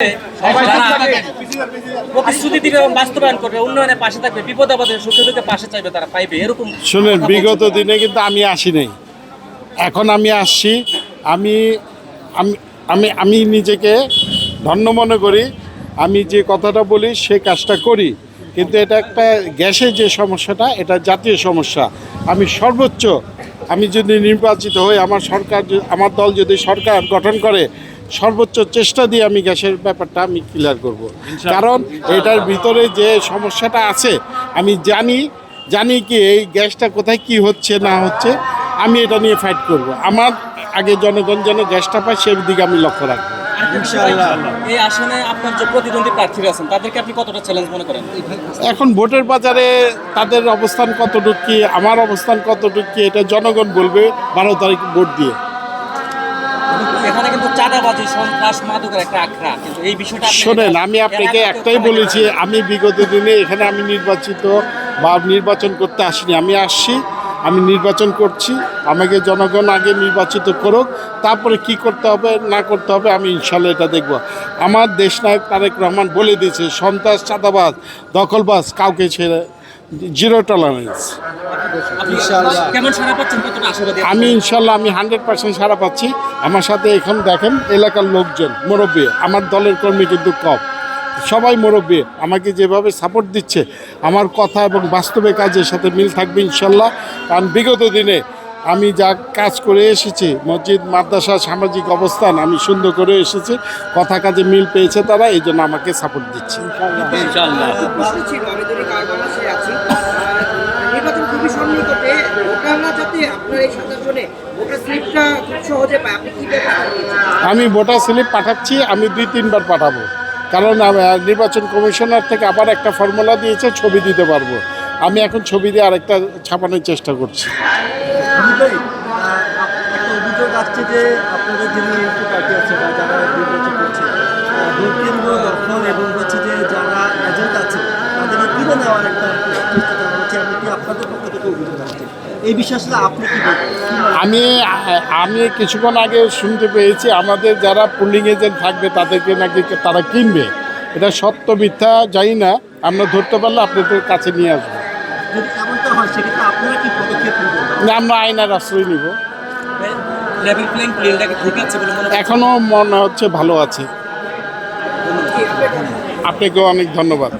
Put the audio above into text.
যারা প্রতিশ্রুতি দিবে এবং বাস্তবায়ন করবে উন্নয়নের পাশে থাকবে বিপদ আপদে সুখে দুঃখে পাশে চাইবে তারা পাইবে এরকম শুনেন বিগত দিনে কিন্তু আমি আসি নাই। এখন আমি আসছি আমি আমি আমি নিজেকে ধন্য মনে করি আমি যে কথাটা বলি সে কাজটা করি। কিন্তু এটা একটা গ্যাসের যে সমস্যাটা এটা জাতীয় সমস্যা। আমি সর্বোচ্চ আমি যদি নির্বাচিত হই আমার সরকার আমার দল যদি সরকার গঠন করে সর্বোচ্চ চেষ্টা দিয়ে আমি গ্যাসের ব্যাপারটা আমি ক্লিয়ার করব। কারণ এটার ভিতরে যে সমস্যাটা আছে আমি জানি জানি কি এই গ্যাসটা কোথায় কি হচ্ছে না হচ্ছে আমি এটা নিয়ে ফাইট করব। আমার আগে জনগণ যেন গ্যাসটা পায় সেই দিকে আমি লক্ষ্য রাখব। এই আসনে আপনার যে প্রতিদ্বন্দ্বী প্রার্থীরা আছেন তাদেরকে আপনি কতটা চ্যালেঞ্জ মনে করেন? এখন ভোটের বাজারে তাদের অবস্থান কতটুকু কি আমার অবস্থান কতটুকু কি এটা জনগণ বলবে বারো তারিখ ভোট দিয়ে। এখানে কিন্তু চাঁদাবাজি সন্ত্রাস মাদকের একটা আখড়া। কিন্তু এই বিষয়টা শোনেন আমি আপনাকে একটাই বলেছি আমি বিগত দিনে এখানে আমি নির্বাচিত বা নির্বাচন করতে আসিনি। আমি আসছি আমি নির্বাচন করছি আমাকে জনগণ আগে নির্বাচিত করুক তারপরে কি করতে হবে না করতে হবে আমি ইনশাল্লাহ এটা দেখব। আমার দেশনায়ক তারেক রহমান বলে দিয়েছে সন্ত্রাস চাঁদাবাজ দখলবাজ কাউকে ছেড়ে জিরো টলারেন্স আমি ইনশাল্লাহ আমি হান্ড্রেড পার্সেন্ট সারা পাচ্ছি। আমার সাথে এখন দেখেন এলাকার লোকজন মুরব্বী আমার দলের কর্মী কিন্তু কম। সবাই মুরব্বী আমাকে যেভাবে সাপোর্ট দিচ্ছে আমার কথা এবং বাস্তবে কাজের সাথে মিল থাকবে ইনশাল্লাহ কারণ বিগত দিনে আমি যা কাজ করে এসেছি মসজিদ মাদ্রাসা সামাজিক অবস্থান আমি সুন্দর করে এসেছি কথা কাজে মিল পেয়েছে তারা এই জন্য আমাকে সাপোর্ট দিচ্ছে। ভোটাররা আপনার এই সাতাশ জনে ভোটার স্লিপটা খুব সহজে পায় আপনি কি আমি ভোটার স্লিপ পাঠাচ্ছি আমি দুই তিনবার পাঠাবো। কারণ নির্বাচন কমিশনার থেকে আবার একটা ফর্মুলা দিয়েছে ছবি দিতে পারব। আমি এখন ছবি দিয়ে আরেকটা ছাপানোর চেষ্টা করছি। আপনাদের যিনি পার্টি আছে বা যারা নির্বাচন করছে এই বিষয়ে আপনি কি? আমি আমি কিছুক্ষণ আগে শুনতে পেয়েছি আমাদের যারা পুলিং এজেন্ট থাকবে তাদেরকে নাকি তারা কিনবে। এটা সত্য মিথ্যা জানি না আমরা ধরতে পারলে আপনাদের কাছে নিয়ে আসব। হয় না, আমরা আইনার আশ্রয় নিব। মনে? এখনও মনে হচ্ছে ভালো আছে। আপনাকেও অনেক ধন্যবাদ।